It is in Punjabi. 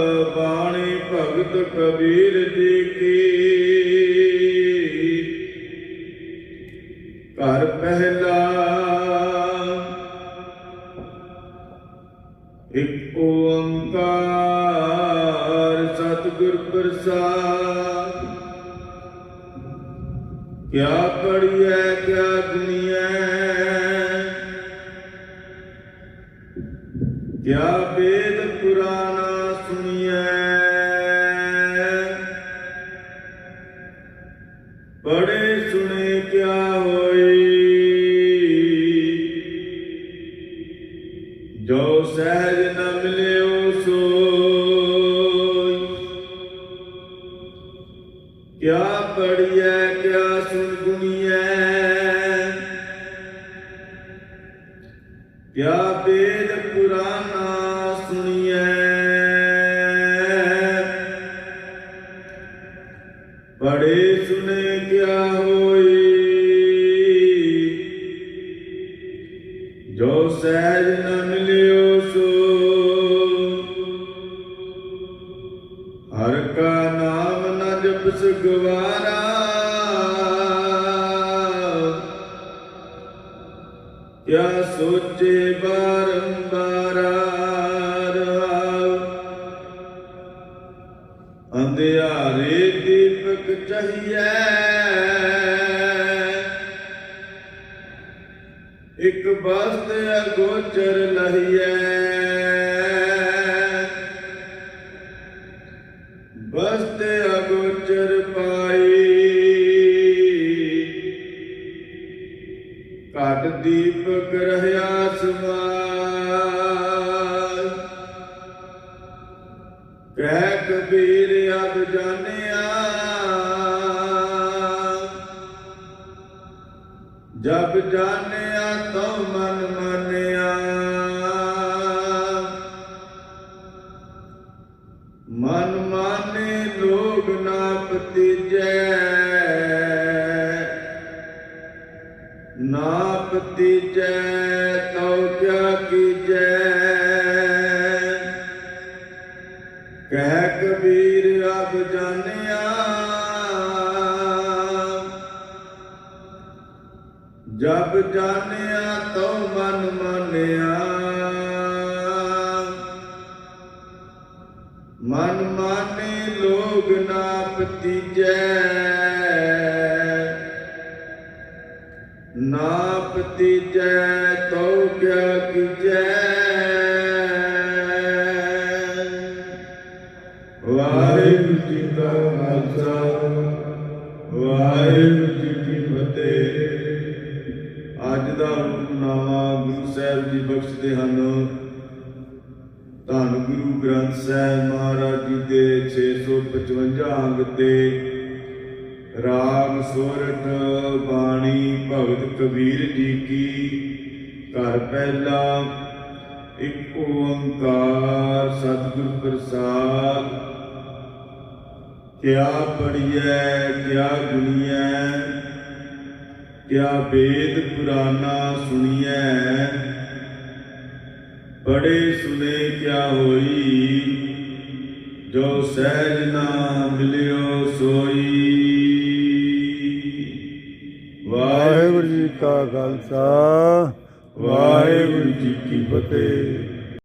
ਬਾਣੀ ਭਗਤ ਕਬੀਰ ਜੀ ਕੀ? ਘਰ ਪਹਿਲਾ ਇੱਕ ਓੰਕਾਰ ਸਤਿਗੁਰ ਪ੍ਰਸਾਦ। ਕਿਆ ਪੜੀਐ ਕਿਆ ਦੁਨੀਐ ਕਿਆ ਵੇਦ ਸਹਿਜ ਨ ਮਿਲਿਓ ਸੋਈ ਕਿਆ ਪੜੀਐ ਕਿਆ ਸੁਣ ਗੁਣੀਐ ਕਿਆ ਵੇਦ ਪੁਰਾਣਾ ਸੁਣੀਐ ਬੜੇ ਸੁਨੇ ਕਿਆ ਹੋਈ ਜੋ ਸਹਿਜ ਹਰ ਕਾ ਨਾਮ ਨ ਜਪਸ ਗਵਾਰਾ ਕਿਆ ਸੋਚੇ ਬਾਰੰਬਾਰ ਰਹਾਉ ਅੰਧਿਆਰੇ ਦੀਪਕ ਚਾਹੀਐ। ਇੱਕ ਬਸਤ ਅਗੋਚਰ ਲਹੀਐ। ਬਸਤ ਅਗੋਚਰ ਪਾਈ। ਘਟ ਦੀਪਕ ਰਹਿਆ ਸਮਾਈ ਕਹਿ ਕਬੀਰ ਅਬ ਜਾਣਿਆ। ਜਬ ਜਾਣਿਆ ਤੋ ਮਨ ਮਾਨਿਆ। ਮਨ ਮਾ ਪਤੀਜੈ ਨਾ ਪਤੀਜੈ ਤਉ ਕਿਆ ਕੀਜੈ। ਕਹਿ ਕਬੀਰ ਅਬ ਜਾਣਿਆ, ਜਬ ਜਾਣਿਆ ਤਉ ਮਨ ਮਾਨਿਆ। ਮਨ ਮਾਨੇ ਲੋਗ ਨਾ ਪਤੀਜੈ ਨਾ ਪਤੀਜੈ ਤਉ ਕਿਆ ਕੀਜੈ। ਵਾਹਿਗੁਰੂ ਜੀ ਕਾ ਖਾਲਸਾ, ਵਾਹਿਗੁਰੂ ਜੀ ਕੀ ਫਤਿਹ। ਅੱਜ ਦਾ ਹੁਕਮਨਾਮਾ ਗੁਰੂ ਸਾਹਿਬ ਜੀ ਬਖਸ਼ਦੇ ਹਨ। ਧੰਨ ਗੁਰੂ ਗ੍ਰੰਥ ਸਾਹਿਬ ਮਹਾਰਾਜ ਜੀ ਦੇ 655 ਅੰਗ ਤੇ ਰਾਗ ਸੋਰਠ ਬਾਣੀ ਭਗਤ ਕਬੀਰ ਜੀ ਕੀ ਘਰ ਪਹਿਲਾ, ਇੱਕ ਓੰਕਾਰ ਸਤਿਗੁਰ ਪ੍ਰਸਾਦ। ਕਿਆ ਪੜੀਐ ਕਿਆ ਗੁਣੀਐ, ਕਿਆ ਵੇਦ ਪੁਰਾਣਾ ਸੁਣੀਐ। ਬੜੇ ਸੁਨੇ ਕਿਆ ਹੋਈ? ਜੋ ਸਹਿਜ ਨਾ ਮਿਲਿਓ ਸੋਈ। ਵਾਹਿਗੁਰੂ ਜੀ ਕਾ ਖਾਲਸਾ, ਵਾਹਿਗੁਰੂ ਜੀ ਕੀ ਫਤਿਹ।